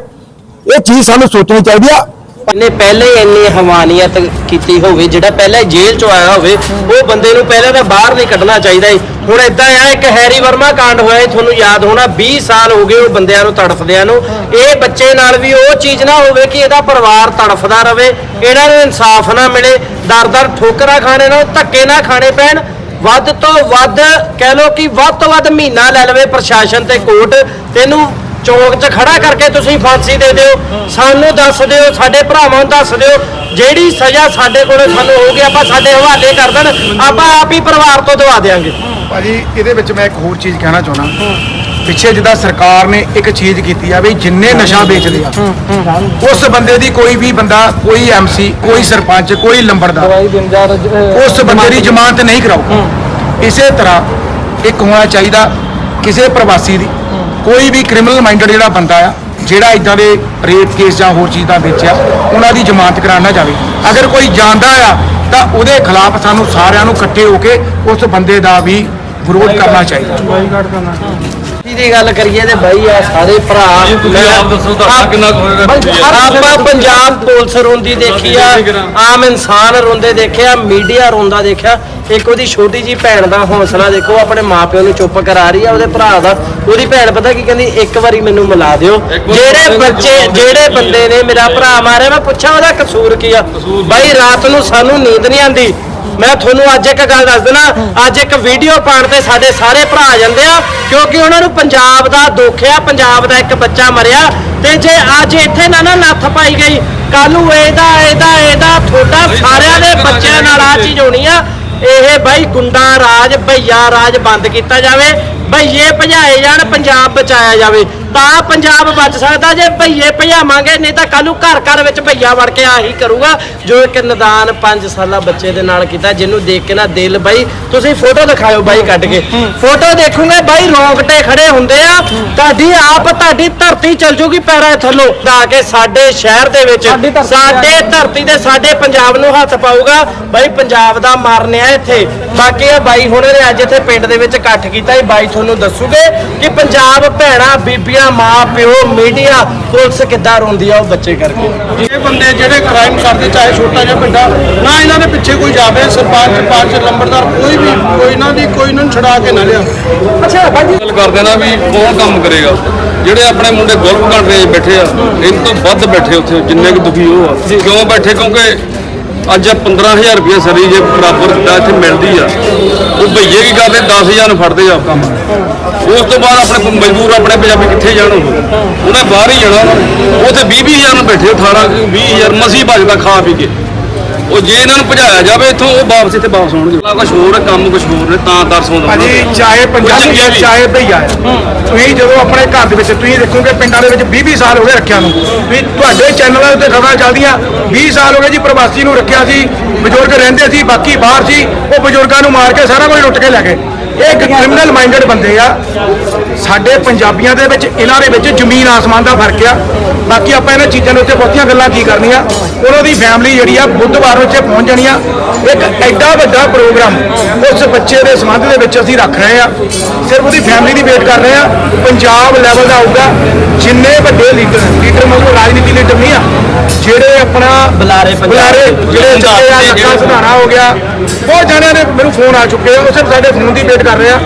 ਇਹ ਚੀਜ਼ ਸਾਨੂੰ ਸੋਚਣੀ ਚਾਹੀਦੀ ਆ। ਇਹਨੇ ਪਹਿਲੇ ਹੀ ਇੰਨੀ ਹਵਾਨੀਅਤ ਕੀਤੀ ਹੋਵੇ ਜਿਹੜਾ ਪਹਿਲਾਂ ਜੇਲ੍ਹ ਚੋਂ ਆਇਆ ਹੋਵੇ ਉਹ ਬੰਦੇ ਨੂੰ ਪਹਿਲਾਂ ਤਾਂ ਬਾਹਰ ਨਹੀਂ ਕੱਢਣਾ ਚਾਹੀਦਾ ਸੀ ਹੁਣ ਇਦਾਂ ਆ ਇੱਕ ਹੈਰੀ ਵਰਮਾ ਕਾਂਡ ਹੋਇਆ ਸੀ, ਤੁਹਾਨੂੰ ਯਾਦ ਹੋਣਾ 20 ਸਾਲ ਹੋ ਗਏ ਉਹ ਬੰਦਿਆਂ ਨੂੰ ਤੜਫਦਿਆਂ ਨੂੰ। ਇਹ ਬੱਚੇ ਨਾਲ ਵੀ ਉਹ ਚੀਜ਼ ਨਾ ਹੋਵੇ ਕਿ ਇਹਦਾ ਪਰਿਵਾਰ ਤੜਫਦਾ ਰਵੇ ਇਹਨਾਂ ਨੂੰ ਇਨਸਾਫ ਨਾ ਮਿਲੇ ਦਰ-ਦਰ ਠੋਕਰਾਂ ਖਾਣੇ ਨਾਲ ਧੱਕੇ ਨਾ ਖਾਣੇ ਪੈਣ ਵੱਧ ਤੋਂ ਵੱਧ ਕਹਿ ਲੋ ਕਿ ਵੱਧ ਤੋਂ ਵੱਧ ਮਹੀਨਾ ਲੈ ਲਵੇ ਪ੍ਰਸ਼ਾਸਨ ਤੇ ਕੋਰਟ। ਤੈਨੂੰ ਚੌਕ 'ਚ ਖੜਾ ਕਰਕੇ ਤੁਸੀਂ ਫਾਂਸੀ ਦੇ ਦਿਓ। ਸਾਨੂੰ ਦੱਸ ਦਿਓ, ਸਾਡੇ ਭਰਾਵਾਂ ਨੂੰ ਦੱਸ ਦਿਓ। ਜਿਹੜੀ ਸਜ਼ਾ ਸਾਡੇ ਕੋਲੇ ਸਾਨੂੰ ਹੋਊਗੀ, ਆਪਾਂ ਸਾਡੇ ਹਵਾਲੇ ਕਰ ਦੇਣ। ਆਪਾਂ ਆਪ ਹੀ ਪਰਿਵਾਰ ਤੋਂ ਦਵਾ ਦੇਾਂਗੇ ਭਾਜੀ, ਇਹਦੇ ਵਿੱਚ ਮੈਂ ਇੱਕ ਹੋਰ ਚੀਜ਼ ਕਹਿਣਾ ਚਾਹੁੰਦਾ। ਪਿੱਛੇ ਜਿੱਦਾਂ ਸਰਕਾਰ ਨੇ ਇੱਕ ਚੀਜ਼ ਕੀਤੀ ਆ ਵੀ ਜਿੰਨੇ ਨਸ਼ਾ ਵੇਚਦੇ ਆ ਉਸ ਬੰਦੇ ਦੀ ਕੋਈ ਵੀ ਬੰਦਾ ਕੋਈ ਐਮਸੀ ਕੋਈ ਸਰਪੰਚ ਕੋਈ ਲੰਬੜਦਾਰ ਉਸ ਬੰਦੇ ਦੀ ਜ਼ਮਾਨਤ ਨਹੀਂ ਕਰਾਓ ਇਸੇ ਤਰ੍ਹਾਂ ਇੱਕ ਹੋਣਾ ਚਾਹੀਦਾ ਕਿਸੇ ਪ੍ਰਵਾਸੀ ਦੀ। ਕੋਈ ਵੀ ਕ੍ਰਿਮੀਨਲ ਮਾਈਂਡਡ ਜਿਹੜਾ ਬੰਦਾ ਆ ਜਿਹੜਾ ਇਦਾਂ ਦੇ ਰੇਪ ਕੇਸ ਜਾਂ ਹੋਰ ਚੀਜ਼ ਦਾ ਵੇਚਿਆ ਉਹਨਾਂ ਦੀ ਜ਼ਮਾਨਤ ਕਰਾਉਣਾ ਜਾਵੇ। ਅਗਰ ਕੋਈ ਜਾਣਦਾ ਆ ਤਾਂ ਉਹਦੇ ਖਿਲਾਫ ਸਾਨੂੰ ਸਾਰਿਆਂ ਨੂੰ ਇਕੱਠੇ ਹੋ ਕੇ ਉਸ ਬੰਦੇ ਦਾ ਵੀ ਵਿਰੋਧ ਕਰਨਾ ਚਾਹੀਦਾ। ਦੀ ਗੱਲ ਕਰੀਏ ਤੇ ਬਾਈ ਆ ਸਾਰੇ ਭਰਾ ਤੁਸੀਂ ਆਪ ਦੱਸੋ ਤੁਹਾਡਾ ਕਿੰਨਾ ਕੁ ਹੋਏਗਾ? ਆਪਾਂ ਪੰਜਾਬ ਪੁਲਿਸ ਰੋਂਦੀ ਦੇਖੀ ਆ ਆਮ ਇਨਸਾਨ ਰੋਂਦੇ ਦੇਖਿਆ ਮੀਡੀਆ ਰੋਂਦਾ ਦੇਖਿਆ। ਇੱਕ ਉਹਦੀ ਛੋਟੀ ਜੀ ਭੈਣ ਦਾ ਹੌਸਲਾ ਦੇਖੋ ਆਪਣੇ ਮਾਪਿਆਂ ਨੂੰ ਚੁੱਪ ਕਰਾ ਰਹੀ ਆ ਉਹਦੇ ਭਰਾ ਦਾ। ਉਹਦੀ ਭੈਣ ਪਤਾ ਕੀ ਕਹਿੰਦੀ ਇੱਕ ਵਾਰੀ ਮੈਨੂੰ ਮਿਲਾ ਦਿਓ। ਜਿਹੜੇ ਬੱਚੇ। ਜਿਹੜੇ ਬੰਦੇ ਨੇ ਮੇਰਾ ਭਰਾ ਮਾਰਿਆ ਮੈਂ ਪੁੱਛਿਆ ਉਹਦਾ ਕਸੂਰ ਕੀ ਆ? ਬਾਈ ਰਾਤ ਨੂੰ ਸਾਨੂੰ ਨੀਂਦ ਨਹੀਂ ਆਂਦੀ ਮੈਂ ਤੁਹਾਨੂੰ ਅੱਜ ਇੱਕ ਗੱਲ ਦੱਸ ਦੇਣਾ ਅੱਜ ਇੱਕ ਵੀਡੀਓ ਪਾਣ ਤੇ ਸਾਡੇ ਸਾਰੇ ਭਰਾ ਜਾਂਦੇ ਆ ਕਿਉਂਕਿ ਉਹਨਾਂ ਨੂੰ ਪੰਜਾਬ ਦਾ ਦੁੱਖ ਆ ਪੰਜਾਬ ਦਾ ਇੱਕ ਬੱਚਾ ਮਰਿਆ ਤੇ ਜੇ ਅੱਜ ਇੱਥੇ ਨਾ ਨਾ ਨੱਥ ਪਾਈ ਗਈ ਕੱਲ ਨੂੰ ਇਹਦਾ ਇਹਦਾ ਇਹਦਾ ਤੁਹਾਡਾ ਸਾਰਿਆਂ ਦੇ ਬੱਚਿਆਂ ਨਾਲ ਆ ਚੀਜ਼ ਹੋਣੀ ਆ ਇਹ ਬਾਈ ਗੁੰਡਾ ਰਾਜ ਭਈਆ ਰਾਜ ਬੰਦ ਕੀਤਾ ਜਾਵੇ ਭਈਏ ਭਜਾਏ ਜਾਣ ਪੰਜਾਬ ਬਚਾਇਆ ਜਾਵੇ ਤਾਂ ਪੰਜਾਬ ਬਚ ਸਕਦਾ। ਜੇ ਭਈਏ ਭਜਾਵਾਂਗੇ ਨਹੀਂ ਤਾਂ ਕੱਲ ਨੂੰ ਘਰ ਘਰ ਵਿੱਚ ਭਈਆ ਵੜ ਕੇ ਆਹੀ ਕਰੂਗਾ ਜੋ ਇੱਕ ਨਿਦਾਨ 5 ਸਾਲਾ ਬੱਚੇ ਦੇ ਨਾਲ ਕੀਤਾ ਜਿਹਨੂੰ ਦੇਖ ਕੇ ਨਾ ਦਿਲ ਬਾਈ ਤੁਸੀਂ ਫੋਟੋ ਦਿਖਾਓ ਬਾਈ ਕੱਢ ਕੇ। ਫੋਟੋ ਦੇਖੋਗੇ ਬਾਈ ਰੌਂਗਟੇ ਖੜੇ ਹੁੰਦੇ ਆ ਤੁਹਾਡੀ ਆਪ ਤੁਹਾਡੀ ਧਰਤੀ ਚਲ ਜੂਗੀ ਪੈਰਾਂ ਥੱਲੋਂ ਆ ਕੇ ਸਾਡੇ ਸ਼ਹਿਰ ਦੇ ਵਿੱਚ ਸਾਡੇ ਧਰਤੀ ਤੇ ਸਾਡੇ ਪੰਜਾਬ ਨੂੰ ਹੱਥ ਪਾਊਗਾ। ਬਾਈ ਪੰਜਾਬ ਦਾ ਮਾਰਨ ਆ ਇੱਥੇ। ਬਾਕੀ ਇਹ ਬਾਈ ਹੁਣੇ ਨੇ ਅੱਜ ਇੱਥੇ ਪਿੰਡ ਦੇ ਵਿੱਚ ਇਕੱਠ ਕੀਤਾ ਇਹ ਬਾਈ ਤੁਹਾਨੂੰ ਦੱਸੂਗੇ ਕਿ ਪੰਜਾਬ ਭੈਣਾ ਬੀਬੀਆਂ ਮਾਂ ਪਿਓ ਮੀਡੀਆ ਪੁਲਿਸ ਕਿੱਦਾਂ ਰੋਂਦੀ ਆ ਉਹ ਬੱਚੇ ਕਰਕੇ। ਇਹ ਬੰਦੇ ਜਿਹੜੇ ਕ੍ਰਾਈਮ ਕਰਦੇ ਚਾਹੇ ਛੋਟਾ ਜਿਹਾ ਵੱਡਾ ਨਾ ਇਹਨਾਂ ਦੇ ਪਿੱਛੇ ਕੋਈ ਜਾਵੇ ਸਰਪੰਚ ਪੰਚ ਲੰਬੜਦਾਰ ਕੋਈ ਵੀ ਕੋਈ ਇਹਨਾਂ ਦੀ ਕੋਈ ਇਹਨਾਂ ਨੂੰ ਛੁਡਾ ਕੇ ਨਾ ਲਿਆ। ਗੱਲ ਕਰਦੇ ਨਾ ਵੀ ਕੌਣ ਕੰਮ ਕਰੇਗਾ। ਜਿਹੜੇ ਆਪਣੇ ਮੁੰਡੇ ਗੋਲਫ ਕੰਟਰੀ ਬੈਠੇ ਆ ਇਹਨਾਂ ਤੋਂ ਵੱਧ ਬੈਠੇ ਉੱਥੇ ਜਿੰਨੇ ਕੁ ਦੁਖੀ ਉਹ ਆ। ਕਿਉਂ ਬੈਠੇ? ਕਿਉਂਕਿ ਅੱਜ 15000 ਰੁਪਏ ਸਰੀ ਜੇ ਬਰਾਬਰ ਦਾ ਇੱਥੇ ਮਿਲਦੀ ਆ। ਉਹ ਭਈਏ ਕੀ ਕਰਦੇ? 10000 ਨੂੰ ਫੜਦੇ ਆ ਕੰਮ ਉਸ ਤੋਂ ਬਾਅਦ ਆਪਣੇ ਮਜ਼ਦੂਰ ਆਪਣੇ ਪੰਜਾਬੀ ਕਿੱਥੇ ਜਾਣ ਉਹ? ਉਹਨੇ ਬਾਹਰ ਹੀ ਜਾਣਾ ਉਹਨਾਂ ਨੇ। ਉੱਥੇ 20 20000 ਨੂੰ ਬੈਠੇ 18 20000 ਮਸੀ ਭਜਦਾ ਖਾ ਪੀ ਕੇ। ਉਹ ਜੇ ਇਹਨਾਂ ਨੂੰ ਭਜਾਇਆ ਜਾਵੇ ਇੱਥੋਂ ਉਹ ਵਾਪਸ ਇੱਥੇ ਵਾਪਸ ਹੋਣਗੇ ਕੁਝ ਹੋਰ ਹੈ, ਕੰਮ ਕੁਝ ਹੋਰ ਨੇ ਤਾਂ ਤਰਸ ਆਉਂਦਾ ਭਾਜੀ ਚਾਹੇ ਪੰਜਾਬੀ ਆ ਚਾਹੇ ਭਈਆ ਆ। ਤੁਸੀਂ ਜਦੋਂ ਆਪਣੇ ਘਰ ਦੇ ਵਿੱਚ ਤੁਸੀਂ ਦੇਖੋਗੇ ਪਿੰਡਾਂ ਦੇ ਵਿੱਚ 20 20 ਸਾਲ ਹੋ ਗਏ ਰੱਖਿਆ ਨੂੰ। ਵੀ ਤੁਹਾਡੇ ਚੈਨਲਾਂ ਉੱਤੇ ਖਬਰਾਂ ਚੱਲਦੀਆਂ 20 ਸਾਲ ਹੋ ਗਏ ਜੀ ਪ੍ਰਵਾਸੀ ਨੂੰ ਰੱਖਿਆ ਸੀ ਬਜ਼ੁਰਗ ਰਹਿੰਦੇ ਸੀ ਬਾਕੀ ਬਾਹਰ ਸੀ ਉਹ ਬਜ਼ੁਰਗਾਂ ਨੂੰ ਮਾਰ ਕੇ ਸਾਰਾ ਕੁਝ ਲੁੱਟ ਕੇ ਲੈ ਗਏ। ਇਹ ਇੱਕ ਕ੍ਰਿਮੀਨਲ ਮਾਈਂਡਡ ਬੰਦੇ ਆ। ਸਾਡੇ ਪੰਜਾਬੀਆਂ ਦੇ ਵਿੱਚ ਇਹਨਾਂ ਦੇ ਵਿੱਚ ਜ਼ਮੀਨ ਆਸਮਾਨ ਦਾ ਫ਼ਰਕ ਆ। ਬਾਕੀ ਆਪਾਂ ਇਹਨਾਂ ਚੀਜ਼ਾਂ ਦੇ ਉੱਤੇ ਬਹੁਤੀਆਂ ਗੱਲਾਂ ਕੀ ਕਰਨੀਆਂ। ਉਹਨਾਂ ਦੀ ਫੈਮਿਲੀ ਜਿਹੜੀ ਆ ਬੁੱਧਵਾਰ ਨੂੰ ਇੱਥੇ ਪਹੁੰਚ ਜਾਣੀ ਆ। ਇੱਕ ਐਡਾ ਵੱਡਾ ਪ੍ਰੋਗਰਾਮ ਉਸ ਬੱਚੇ ਦੇ ਸੰਬੰਧ ਦੇ ਵਿੱਚ ਅਸੀਂ ਰੱਖ ਰਹੇ ਆ। ਸਿਰਫ ਉਹਦੀ ਫੈਮਿਲੀ ਦੀ ਵੇਟ ਕਰ ਰਹੇ ਆ। ਪੰਜਾਬ ਲੈਵਲ ਦਾ ਆਊਗਾ। ਜਿੰਨੇ ਵੱਡੇ ਲੀਡਰ ਲੀਡਰ ਮਤਲਬ ਰਾਜਨੀਤੀ ਲੀਡਰ ਨਹੀਂ ਆ। ਜਿਹੜੇ ਆਪਣਾ ਬੁਲਾਰੇ ਪੰਜਾਬ ਬੁਲਾਰੇ। ਜਿਹੜੇ ਚੱਲੇ ਆ ਲੱਖਾਂ ਸੁਧਾਰਾ ਹੋ ਗਿਆ। ਬਹੁਤ ਜਣਿਆਂ ਨੇ ਮੈਨੂੰ ਫੋਨ ਆ ਚੁੱਕੇ ਆ। ਉਹ ਸਿਰਫ ਸਾਡੇ ਫੋਨ ਦੀ ਵੇਟ ਕਰ ਰਹੇ ਆ।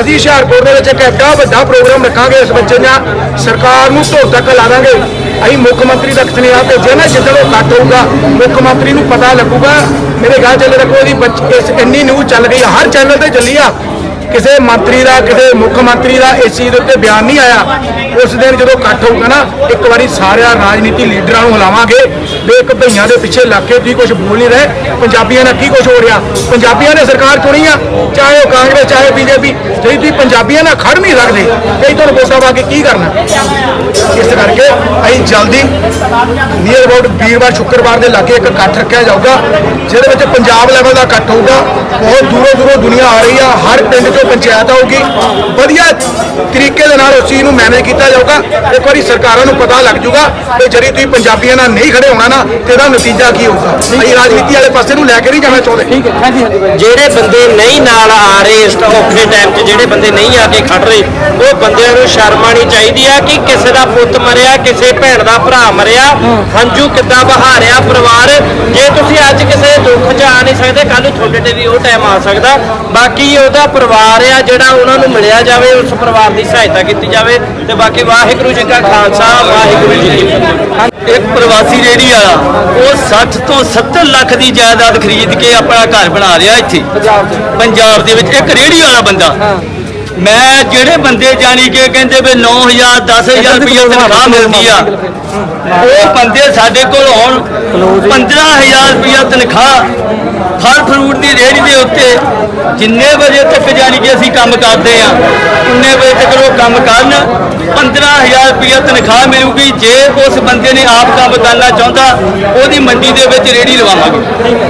ਅਸੀਂ ਹੁਸ਼ਿਆਰਪੁਰ ਦੇ ਵਿੱਚ ਇੱਕ ਐਡਾ ਵੱਡਾ ਪ੍ਰੋਗਰਾਮ ਰੱਖਾਂਗੇ ਇਸ ਬੱਚੇ ਦਾ ਸਰਕਾਰ ਨੂੰ ਧੋਰ ਤੱਕ ਲਾ ਦਾਂਗੇ। ਅਸੀਂ ਮੁੱਖ ਮੰਤਰੀ ਤੱਕ ਸੁਨੇਹਾ ਭੇਜਿਆ ਨਾ ਜਿੱਦਣ ਉਹ ਕੱਟ ਹੋਊਗਾ ਮੁੱਖ ਮੰਤਰੀ ਨੂੰ ਪਤਾ ਲੱਗੂਗਾ। ਮੇਰੇ ਗੱਲ ਚੱਲੇ ਰੱਖੋ ਇਹਦੀ ਇਸ ਇੰਨੀ ਨਿਊਜ਼ ਚੱਲ ਗਈ ਆ, ਹਰ ਚੈਨਲ ਤੇ ਚੱਲੀ ਆ। ਕਿਸੇ ਮੰਤਰੀ ਦਾ, ਕਿਸੇ ਮੁੱਖ ਮੰਤਰੀ ਦਾ ਇਸ ਚੀਜ਼ ਦੇ ਉੱਤੇ ਬਿਆਨ ਨਹੀਂ ਆਇਆ। ਉਸ ਦਿਨ ਜਦੋਂ ਇਕੱਠ ਹੋਊਗਾ ਨਾ, ਇੱਕ ਵਾਰੀ ਸਾਰਿਆਂ ਰਾਜਨੀਤੀ ਲੀਡਰਾਂ ਨੂੰ ਹਿਲਾਵਾਂਗੇ। ਵੀ ਇੱਕ ਭਈਆਂ ਦੇ ਪਿੱਛੇ ਲੱਗ ਕੇ ਤੁਸੀਂ ਕੁਝ ਬੋਲ ਨਹੀਂ ਰਹੇ। ਪੰਜਾਬੀਆਂ ਨਾਲ ਕੀ ਕੁਝ ਹੋ ਰਿਹਾ? ਪੰਜਾਬੀਆਂ ਨੇ ਸਰਕਾਰ ਚੁਣੀ ਆ। ਚਾਹੇ ਉਹ ਕਾਂਗਰਸ, ਚਾਹੇ ਬੀਜੇਪੀ। ਜੇ ਤੁਸੀਂ ਪੰਜਾਬੀਆਂ ਨਾਲ ਖੜ ਨਹੀਂ ਸਕਦੇ ਤੇ ਤੁਹਾਨੂੰ ਵੋਟਾਂ ਪਾ ਕੇ ਕੀ ਕਰਨਾ? ਇਸ ਕਰਕੇ ਅਸੀਂ ਜਲਦੀ ਨੀਅਰ ਅਬਾਊਟ ਵੀਰਵਾਰ, ਸ਼ੁੱਕਰਵਾਰ ਦੇ ਲਾਗੇ ਇੱਕ ਇਕੱਠ ਰੱਖਿਆ ਜਾਊਗਾ, ਜਿਹਦੇ ਵਿੱਚ ਪੰਜਾਬ ਲੈਵਲ ਦਾ ਇਕੱਠ ਹੋਊਗਾ। ਬਹੁਤ ਦੂਰੋਂ ਦੂਰੋਂ ਦੁਨੀਆ ਆ ਰਹੀ ਆ। ਹਰ ਪਿੰਡ ਚੋਂ ਤੇ ਪੰਚਾਇਤ ਆਊਗੀ। ਵਧੀਆ ਤਰੀਕੇ ਦੇ ਨਾਲ ਉਸ ਚੀਜ਼ ਨੂੰ ਮੈਨੇਜ ਕੀਤਾ ਜਾਊਗਾ। ਇੱਕ ਵਾਰੀ ਸਰਕਾਰਾਂ ਨੂੰ ਪਤਾ ਲੱਗ ਜਾਊਗਾ ਕਿ ਜਿਹੜੀ ਤੁਸੀਂ ਪੰਜਾਬੀਆਂ ਨਾਲ ਨਹੀਂ ਖੜੇ ਹੋਣਾ ਨਾ, ਤੇ ਇਹਦਾ ਨਤੀਜਾ ਕੀ ਹੋਊਗਾ। ਅਸੀਂ ਰਾਜਨੀਤੀ ਵਾਲੇ ਪਾਸੇ ਨੂੰ ਲੈ ਕੇ ਨਹੀਂ ਜਾਣਾ ਚਾਹੁੰਦੇ। ਜਿਹੜੇ ਬੰਦੇ ਨਹੀਂ ਨਾਲ ਆ ਰਹੇ ਇਸ ਔਖੇ ਟਾਈਮ 'ਚ, ਜਿਹੜੇ ਬੰਦੇ ਨਹੀਂ ਆ ਕੇ ਖੜ ਰਹੇ, ਉਹ ਬੰਦਿਆਂ ਨੂੰ ਸ਼ਰਮ ਆਉਣੀ ਚਾਹੀਦੀ ਆ ਕਿ ਕਿਸੇ ਦਾ ਪੁੱਤ ਮਰਿਆ, ਕਿਸੇ ਭੈਣ ਦਾ ਭਰਾ ਮਰਿਆ, ਹੰਝੂ ਕਿੱਦਾਂ ਬਹਾ ਰਿਹਾ ਪਰਿਵਾਰ। ਜੇ ਤੁਸੀਂ ਅੱਜ ਕਿਸੇ ਦੁੱਖ 'ਚ ਆ ਨਹੀਂ ਸਕਦੇ ਕੱਲ ਨੂੰ ਤੁਹਾਡੇ ਤੇ ਵੀ ਉਹ ਟਾਈਮ ਆ ਸਕਦਾ। ਬਾਕੀ ਉਹਦਾ ਪਰਿਵਾਰ ਆ ਜਿਹੜਾ ਉਹਨਾਂ ਨੂੰ ਮਿਲਿਆ ਜਾਵੇ ਉਸ ਪਰਿਵਾਰ ਦੀ ਸਹਾਇਤਾ ਕੀਤੀ ਜਾਵੇ ਤੇ ਬਾਕੀ ਵਾਹਿਗੁਰੂ ਜੀ ਕਾ ਖਾਲਸਾ ਵਾਹਿਗੁਰੂ ਜੀ ਕੀ ਫਤਿਹ। ਇੱਕ ਪ੍ਰਵਾਸੀ ਰੇੜੀ ਵਾਲਾ ਉਹ 60 ਤੋਂ 70 ਲੱਖ ਦੀ ਜਾਇਦਾਦ ਖਰੀਦ ਕੇ ਆਪਣਾ ਘਰ ਬਣਾ ਰਿਹਾ ਇੱਥੇ। ਪੰਜਾਬ ਦੇ ਵਿੱਚ। ਇੱਕ ਰੇੜੀ ਵਾਲਾ ਬੰਦਾ। ਮੈਂ ਜਿਹੜੇ ਬੰਦੇ ਜਾਣੀ ਕਿ ਕਹਿੰਦੇ ਵੀ 9000 10000 ਰੁਪਏ ਤਨਖਾਹ ਮਿਲਦੀ ਆ। ਉਹ ਬੰਦੇ ਸਾਡੇ ਕੋਲ ਆਉਣ 15000 ਰੁਪਏ ਤਨਖਾਹ ਫਲ ਫਰੂਟ ਦੀ ਰੇੜੀ ਦੇ ਉੱਤੇ। ਜਿੰਨੇ ਵਜੇ ਤੱਕ ਜਾਣੀ ਕਿ ਅਸੀਂ ਕੰਮ ਕਰਦੇ ਆ ਉਨੇ ਵਜੇ ਤੱਕ ਉਹ ਕੰਮ ਕਰਨ। 15000 ਰੁਪਏ ਤਨਖਾਹ ਮਿਲੂਗੀ ਜੇ ਉਸ ਬੰਦੇ ਨੇ ਆਪ ਕੰਮ ਕਰਨਾ ਚਾਹੁੰਦਾ ਉਹਦੀ ਮੰਡੀ ਦੇ ਵਿੱਚ ਰੇੜੀ ਲਵਾਵਾਂਗੇ।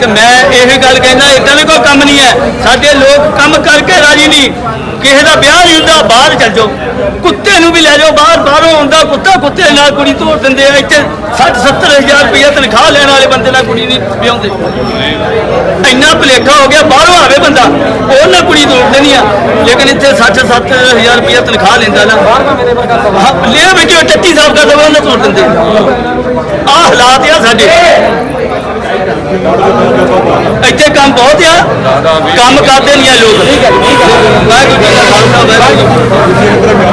ਤੇ ਮੈਂ ਇਹ ਗੱਲ ਕਹਿੰਦਾ ਇਦਾਂ ਦਾ ਕੋਈ ਕੰਮ ਨਹੀਂ ਹੈ। ਸਾਡੇ ਲੋਕ ਕੰਮ ਕਰਕੇ ਰਾਜੀ ਨਹੀਂ। ਕਿਸੇ ਦਾ ਵਿਆਹ ਨਹੀਂ ਹੁੰਦਾ ਬਾਹਰ ਚੱਲ ਜਾਓ। ਕੁੱਤੇ ਨੂੰ ਵੀ ਲੈ ਜਾਓ ਬਾਹਰ ਬਾਹਰੋਂ ਆਉਂਦਾ ਕੁੱਤਾ ਕੁੱਤੇ ਨਾਲ ਕੁੜੀ ਤੋੜ ਦਿੰਦੇ ਆ ਇੱਥੇ 60 70000 ਰੁਪਏ ਤਨਖਾਹ ਲੈਣ ਵਾਲੇ ਬੰਦੇ ਨਾਲ ਕੁੜੀ ਨਹੀਂ ਵਿਆਉਂਦੇ ਇੰਨਾ ਭੁਲੇਖਾ ਹੋ ਗਿਆ ਬਾਹਰੋਂ ਆਵੇ ਬੰਦਾ ਉਹ ਨਾ ਕੁੜੀ ਤੋੜ ਦੇਣੀ ਆ। ਲੇਕਿਨ ਇੱਥੇ 60 7000 ਰੁਪਏ ਤਨਖਾਹ ਲੈਂਦਾ ਨਾ। ਲੈ ਵਿੱਚ 33 ਸਾਲ ਦਾ ਸਭ ਉਹਨੇ ਤੋੜ ਦਿੰਦੇ ਆ। ਹਾਲਾਤ ਆ ਸਾਡੇ। ਇੱਥੇ ਕੰਮ ਬਹੁਤ ਆ। ਕੰਮ ਕਰਦੇ ਨਹੀਂ ਆ ਲੋਕ। ਵਾਹਿਗੁਰੂ ਜੀ ਕਾ ਖਾਲਸਾ ਵਾਹਿਗੁਰੂ